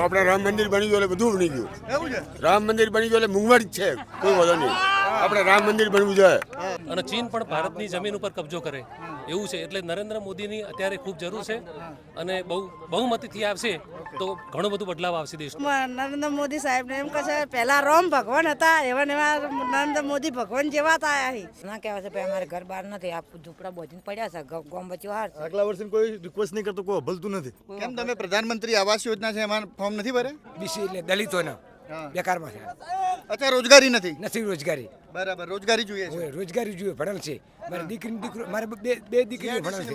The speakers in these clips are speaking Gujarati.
આપણે રામ મંદિર બની ગયું એટલે બધું બની ગયું. રામ મંદિર બની ગયું એટલે મૂંગવટ જ છે. કોઈ વધો નહીં. આપણે રામ મંદિર બનવું જોઈએ. અને ચીન પણ ભારતની જમીન ઉપર કબજો કરે. એવું છે. એટલે નરેન્દ્ર મોદીની અત્યારે ખૂબ જરૂર છે અને બહુ બહુમતીથી આવશે તો ઘણો બધો બદલાવ આવશે દેશ નરેન્દ્ર મોદી સાહેબને એમ કહે છે પહેલા રોમ ભગવાન હતા એવા ને એવા નરેન્દ્ર મોદી ભગવાન જેવા હતા અહીં ના કહેવા છે ભાઈ અમારે ઘર બહાર નથી. આ ઝૂંપડા બોજીને પડ્યા છે. ગોમ બચ્યો હાર છે. આગલા વર્ષે કોઈ રિક્વેસ્ટ નહીં કરતો કોઈ ભલતું નથી. કેમ તમે પ્રધાનમંત્રી આવાસ યોજના છે એમાં ફોર્મ નથી ભરે બીસી એટલે દલિતોના. બેકારમાં છે. અચ્છા રોજગારી નથી? નથી રોજગારી. બરાબર રોજગારી જોઈએ છે. રોજગારી જોઈએ ભણેલ છે. મારી દીકરી દીકરો મારે બે બે દીકરીઓ ભણેલ છે.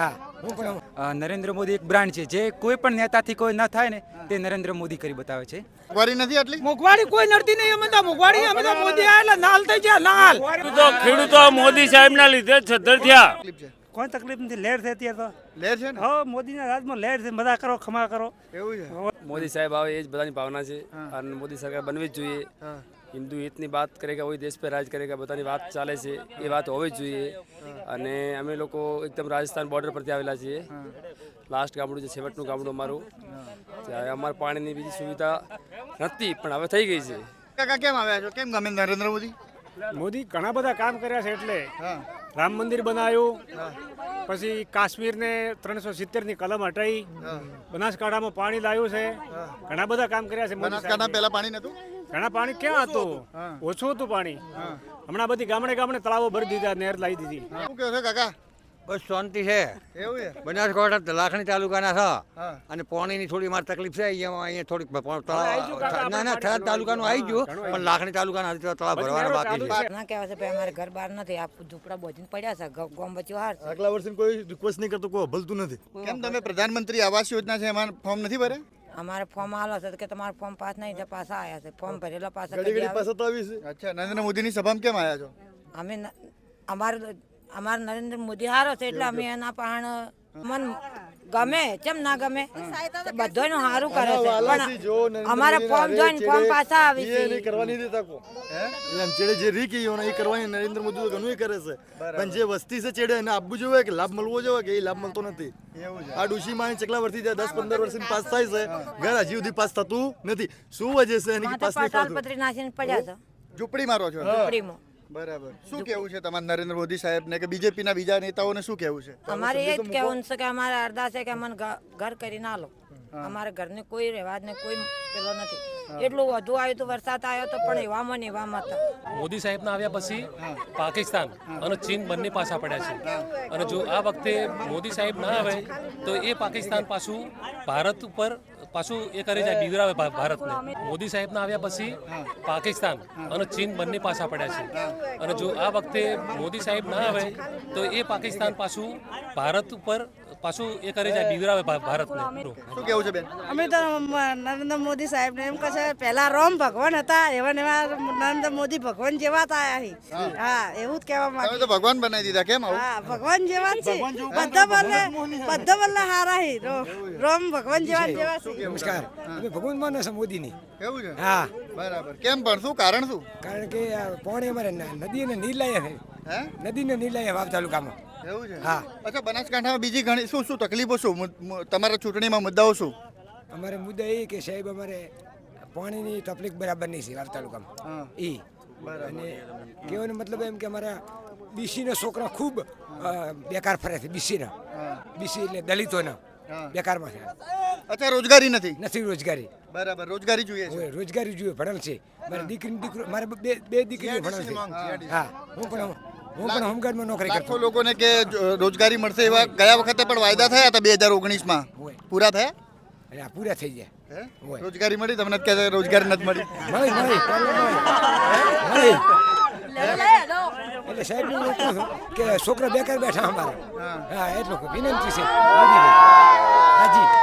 હા હું પણ નરેન્દ્ર મોદી એક બ્રાન્ડ છે. જે કોઈ પણ નેતાથી કોઈ ન થાય ને તે નરેન્દ્ર મોદી કરી બતાવે છે. મોંઘવારી નથી આટલી? મોંઘવારી કોઈ નડતી નહીં અમે તો મોંઘવારી અમે તો મોદી આયા એટલે નાલ થઈ ગયા નાલ તો ખેડૂતો મોદી સાહેબના લીધે છદ્દર થયા. કોઈ તકલીફ નથી લેર છે અત્યારે તો? લેર છે ને? હા મોદીના રાજમાં લેર છે મજા કરો ખમા કરો. એવું છે? મોદી સાહેબ આવે એ જ બધાની ભાવના છે. અને મોદી સરકાર બનવી જ જોઈએ. હિન્દુ હિતની વાત કરે કે હોય દેશ પર રાજ કરે કે બધાની વાત ચાલે છે એ વાત હોવી જ જોઈએ. અને અમે લોકો એકદમ રાજસ્થાન બોર્ડર પરથી આવેલા છીએ. લાસ્ટ ગામડું છે છેવટનું ગામડું અમારું. ત્યારે અમારે પાણીની બીજી સુવિધા નથી પણ હવે થઈ ગઈ છે. કાકા કેમ આવ્યા છો? કેમ ગમે નરેન્દ્ર મોદી? મોદી ઘણા બધા કામ કર્યા છે એટલે. રામ મંદિર બનાવ્યું પછી કાશ્મીરને ત્રણસો સિત્તેરની કલમ હટાઈ. બનાસકાંઠામાં પાણી લાવ્યું છે. ઘણા બધા કામ કર્યા છે બનાસકાંઠા. પહેલા પાણી નતું? ઘણા પાણી ક્યાં હતું? ઓછું હતું પાણી. હમણાં બધી ગામડે ગામડે તળાવો ભરી દીધા નહેર લાવી દીધી. શું કહો છો કાકા? બસ શાંતિ છે. એવું છે? બનાસકાંઠા લાખણી તાલુકાના છે. અને પાણીની થોડી મારે તકલીફ છે અહીંયા અહીંયા થોડીક ના ના થરાદ તાલુકાનું આવી ગયું પણ લાખણી તાલુકાના તળાવ ભરવાના બાકી છે. ના કહેવાય છે ભાઈ અમારે ઘર બહાર નથી. આ ઝૂંપડા બોજીને પડ્યા છે ગોમ બચ્યો હાર છે. આગલા વર્ષે કોઈ રિક્વેસ્ટ નહીં કરતો કોઈ ભલતું નથી. કેમ તમે પ્રધાનમંત્રી આવાસ યોજના છે એમાં ફોર્મ નથી ભરે અમારે ફોર્મ આલો છે તો કે તમારું ફોર્મ પાસ નહીં થાય પાછા આવ્યા છે. ફોર્મ ભરેલા પાછા. પાછા તો આવી છે અચ્છા નરેન્દ્ર મોદીની સભામાં કેમ આવ્યા છો? અમે અમારે અમારે નરેન્દ્ર મોદી હારો છે એટલે અમે એના પણ મન ગમે કેમ ના ગમે? બધાનું સારું કરે છે. પણ અમારા ફોર્મ જોઈને ફોર્મ પાછા આવી છે. કરવા નહીં દેતા કો એમ ચેડે જે રીકી હોય એ કરવાની નરેન્દ્ર મોદી તો ઘણું કરે છે. પણ જે વસ્તી છે ચેડે એને આપવું જોઈએ કે લાભ મળવો જોઈએ કે એ લાભ મળતો નથી? આ ડુશી માં ચકલા વર્ષથી ત્યાં દસ પંદર વર્ષથી પાસ થાય છે. ઘર હજી સુધી પાસ થતું નથી. શું વજે છે? એની પાસ નહીં પડ્યા છે ઝૂંપડીમાં રહો છો? ઝૂંપડીમાં. બરાબર. શું કેવું છે તમારા નરેન્દ્ર મોદી સાહેબને કે બીજેપીના બીજા નેતાઓને શું કેવું છે? અમારે એ જ કહેવું છે કે અમારે અરદાસ છે કે અમને ઘર કરી ના લો. અમારે ઘરને કોઈ રહેવાજને કોઈ પેલો નથી. એટલું વધુ આવ્યું તો વરસાદ આવ્યો તો પણ એવામાં ને એવામાં હતા. મોદી સાહેબના આવ્યા પછી પાકિસ્તાન અને ચીન બંને પાછા પડ્યા છે. અને જો આ વખતે મોદી સાહેબ ના આવે તો એ પાકિસ્તાન પાછું ભારત ઉપર પાછું એ કરે જાય બિગડાવે ભારતને. મોદી સાહેબના આવ્યા પછી પાકિસ્તાન અને ચીન બંને પાછા પડ્યા છે. અને જો આ વખતે મોદી સાહેબ ના આવે તો એ પાકિસ્તાન પાછું ભારત ઉપર પાછું એ કરે જાય બિગડાવે ભારતને. શું કેવું છે બેન? અમે તો નરેન્દ્ર મોદી સાહેબને એમ કહે છે પહેલા રોમ ભગવાન હતા એવા ને એવા નરેન્દ્ર મોદી ભગવાન જેવા હતા અહીં. હા. એવું જ કહેવા માંગે તો ભગવાન બનાવી દીધા કેમ આવું? હા ભગવાન જેવા છે. બધા બદલે બધા બદલે હારા હી રામ ભગવાન જેવા જેવા છે. નમસ્કાર. અમે ભગવંત માને છે મોદીની? એવું છે? હા. બરાબર. કેમ પણ શું કારણ શું? કારણ કે પાણી અમારે નદીને નીલાય છે. હે? નદીને નીલાય વાવ તાલુકામાં. એવું છે? હા. અચ્છા બનાસકાંઠામાં બીજી ઘણી શું શું તકલીફો શું? તમારા ચૂંટણીમાં મુદ્દાઓ શું? અમારે મુદ્દા એ કે સાહેબ અમારે પાણીની તકલીફ બરાબર નહીં છે વાવ તાલુકામાં. એ. અને કહેવાનો મતલબ એમ કે અમારા બીસીના છોકરા ખૂબ બેકાર ફરે છે બીસીના. બીસી એટલે દલિતોના. બેકારમાં છે. અચ્છા રોજગારી નથી. નથી રોજગારી. બરાબર રોજગારી જોઈએ છે. રોજગારી જોઈએ ભણેલ છે. મારી દીકરી દીકરો મારે બે બે દીકરીઓ ભણેલ છે. હા હું પણ હું પણ હોમગાર્ડમાં નોકરી કરતો. લોકોને કે રોજગારી મળશે એવા ગયા વખતે પણ વાયદા થયા હતા બે હજાર ઓગણીસમાં. પૂરા થયા? એટલે આ પૂરા થઈ ગયા. હે? રોજગારી મળી? તમને કે રોજગારી નથી મળી? મળી મળી મળી. એટલે સાહેબ હું કહું છું કે છોકરા બેકાર બેઠા અમારે. હા. એટલું વિનંતી છે. હાજી.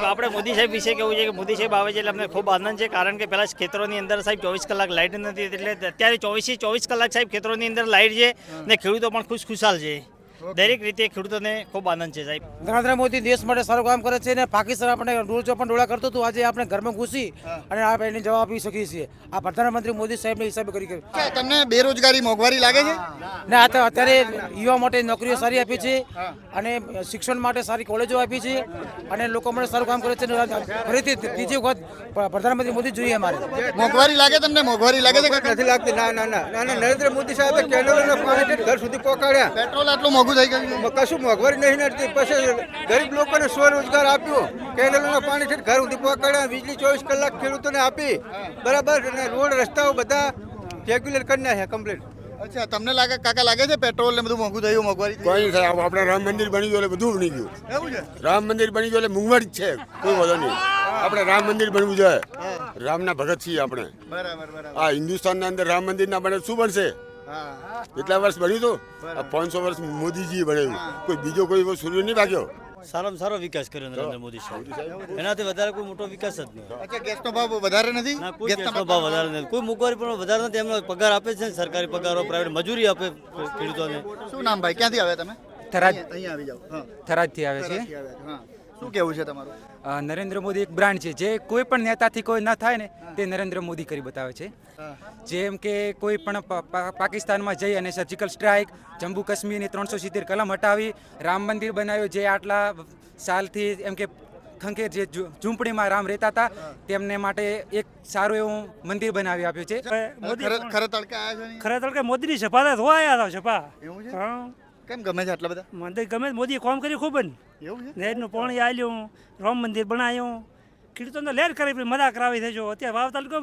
સાહેબ, આપણે મોદી સાહેબ વિશે કેવું છે કે મોદી સાહેબ આવે છે એટલે અમને ખૂબ આનંદ છે, કારણ કે પહેલાં ખેતરોની અંદર સાહેબ ચોવીસ કલાક લાઇટ નથી, એટલે અત્યારે ચોવીસે ચોવીસ કલાક સાહેબ ખેતરોની અંદર લાઇટ છે ને ખેડૂતો પણ ખુશ ખુશાલ છે. દરેક રીતે ખેડૂતોને ખૂબ આનંદ છે સાહેબ. નરેન્દ્ર મોદી દેશ માટે સારું કામ કરે છે અને પાકિસ્તાન આપણે ડોળ પણ ડોળા કરતો હતું. આજે આપણે ઘરમાં ઘૂસી અને આપણે એને જવાબ આપી શકીએ છીએ. આ પ્રધાનમંત્રી મોદી સાહેબને હિસાબે કરી તમને બેરોજગારી મોંઘવારી લાગે છે? ને આ તો અત્યારે યુવા માટે નોકરીઓ સારી આપી છે અને શિક્ષણ માટે સારી કોલેજો આપી છે અને લોકો માટે સારું કામ કરે છે ફરીથી ત્રીજી વખત પ્રધાનમંત્રી મોદી જોઈએ અમારે. મોંઘવારી લાગે તમને? મોંઘવારી લાગે છે નથી લાગતી. ના ના ના. ના ના નરેન્દ્ર મોદી સાહેબ કેન્ડલોને પાણી ઘર સુધી પહોંચાડ્યા. પેટ્રોલ આટલું મોંઘું થઈ ગયું કશું મોંઘવારી નહીં નડતી પછી ગરીબ લોકોને સ્વરોજગાર આપ્યો. કેન્ડલોના પાણી ઘર સુધી પહોંચાડ્યા વીજળી ચોવીસ કલાક ખેડૂતોને આપી. બરાબર અને રોડ રસ્તાઓ બધા રેગ્યુલર કરી નાખ્યા કમ્પ્લીટ અચ્છા તમને લાગે કાકા લાગે છે પેટ્રોલ ને બધું મોંઘું થયું મોંઘવારી કોઈ નહીં થાય આપણે રામ મંદિર બની ગયું એટલે બધું બની ગયું. એવું છે? રામ મંદિર બની ગયું એટલે મોંઘવારી જ છે. કોઈ વાંધો નહીં. આપણે રામ મંદિર બનવું જોઈએ. રામના ભગત છીએ આપણે. બરાબર બરાબર. આ હિન્દુસ્તાનના અંદર રામ મંદિર ના બને શું બનશે? કેટલા વર્ષ બન્યું હતું આ પાંચસો વર્ષ મોદીજીએ બનાવ્યું કોઈ બીજો કોઈ એવો સૂર્ય નહીં ભાગ્યો? સારામાં સારો વિકાસ કર્યો નરેન્દ્ર મોદી સાહેબ. એનાથી વધારે કોઈ મોટો વિકાસ જ નહીં. ગેસનો ભાવ વધારે નથી? ના કોઈ ગેસના ભાવ વધારે નથી. કોઈ મોંઘવારી પણ વધારે નથી. એમનો પગાર આપે છે સરકારી પગારો પ્રાઇવેટ મજૂરી આપે ખેડૂતોને. શું નામ ભાઈ? ક્યાંથી આવ્યા તમે? થરાદ. અહીંયા આવી જાઓ. થરાદથી આવે છે. શું કેવું છે તમારું? નરેન્દ્ર મોદી એક બ્રાન્ડ છે. જે કોઈ પણ નેતાથી કોઈ ના થાય ને તે નરેન્દ્ર મોદી કરી બતાવે છે. જેમ કે કોઈ પણ પાકિસ્તાનમાં જઈ અને સર્જિકલ સ્ટ્રાઇક જમ્મુ કાશ્મીરની ત્રણસો સિત્તેર કલમ હટાવી રામ મંદિર બનાવ્યું જે આટલા સાલથી એમ કે ખંખેર જે ઝૂ- ઝૂંપડીમાં રામ રહેતા હતા તેમને માટે એક સારું એવું મંદિર બનાવી આપ્યું છે. ખરે તડકા મોદીની સભા તો આવ્યા હતા સભા. એવું છે? કેમ ગમે છે આટલા બધા? મને ગમે મોદીએ કામ કર્યું ખૂબ જ. એવું છે? નહેરનું પાણી આલ્યું રામ મંદિર બનાવ્યું ખેડૂતોને લેર કરી પછી મજા કરાવી દેજો. અત્યારે વાવ તાલુકો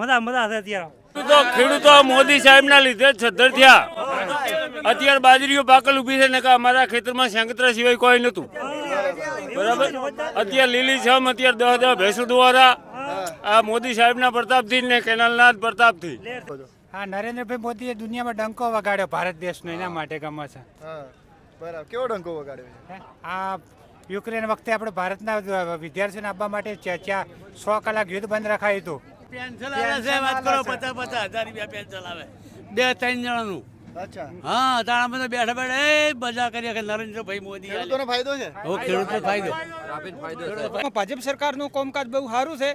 મજા મજા છે અત્યારે. ખેડૂતો ખેડૂતો મોદી સાહેબના લીધે જ સદ્ધર થયા. અત્યારે બાજરીઓ પાકલ ઊભી છે ને કે અમારા ખેતરમાં સંગતરા સિવાય કોઈ નહોતું. બરાબર? અત્યારે લીલી છમ અત્યારે દહ દહ ભેંસો દ્વારા આ મોદી સાહેબના પ્રતાપથી ને કેનાલનાથ જ પ્રતાપથી. હા નરેન્દ્રભાઈ મોદીએ દુનિયામાં ડંકો વગાડ્યો ભારત દેશનો એના માટે ગમે છે. હા બરાબર. કેવો ડંકો વગાડ્યો છે? આ યુક્રેન વખતે આપણે ભારતના વિદ્યાર્થીઓને આપવા માટે ચર્ચા સો કલાક યુદ્ધ બંધ રખાયું હતું. બે ત્રણ જણાનું. અચ્છા. હા તાણા બધા બેઠા બેઠા એ મજા કરીએ કે નરેન્દ્રભાઈ મોદી ખેડૂતોનો ફાયદો છે? ખેડૂતો ફાયદો. ભાજપ સરકારનું કામકાજ બહુ સારું છે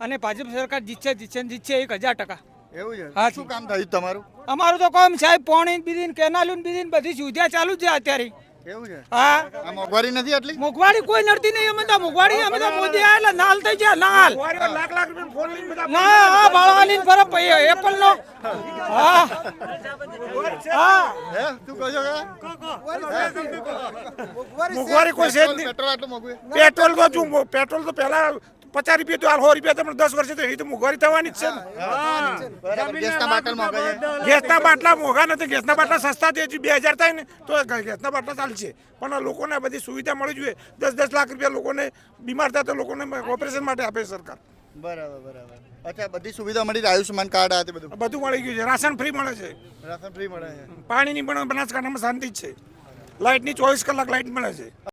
અને ભાજપ સરકાર જીતશે જીતશે ને જીતશે એક હજાર ટકા. એવું છે? હા શું કામ થયું તમારું? અમારું તો કામ સાહેબ પાણી બીજી કેનાલું બીજી બધી સુવિધા ચાલુ છે અત્યારે. એવું છે? હા. આ મોંઘવારી નથી આટલી? મોંઘવારી કોઈ નડતી નહીં અમે તો મોંઘવારી અમે તો મોદી આયેલા નાલ થઈ ગયા નાલ લાખ લાખ રૂપિયા ના હા ભાળવાની ફરક પડી એપલ નો હા. હા. હે તું કહો છો મોંઘવારી કોઈ છે જ નહીં. પેટ્રોલ આટલું મોંઘું પેટ્રોલ તો શું પેટ્રોલ તો પહેલા પચાસ રૂપિયા તો હાલ સો રૂપિયા તમને દસ વર્ષે તો એ તો મોંઘવારી થવાની જ છે ને. ગેસના બાટલ મોંઘા છે ગેસના બાટલા મોંઘા નથી. ગેસના બાટલા સસ્તા છે. બે હજાર થાય ને તો ગેસના બાટલા ચાલશે પણ આ લોકોને બધી સુવિધા મળી જોઈએ. દસ દસ લાખ રૂપિયા લોકોને બીમાર થાય તો લોકોને ઓપરેશન માટે આપે સરકાર. બરાબર બરાબર. અચ્છા બધી સુવિધા મળી આયુષ્યમાન કાર્ડ આ બધું. બધું મળી ગયું છે. રાશન ફ્રી મળે છે. રાશન ફ્રી મળે છે. પાણીની પણ બનાસકાંઠામાં શાંતિ જ છે. લાઇટની ચોવીસ કલાક લાઇટ મળે છે.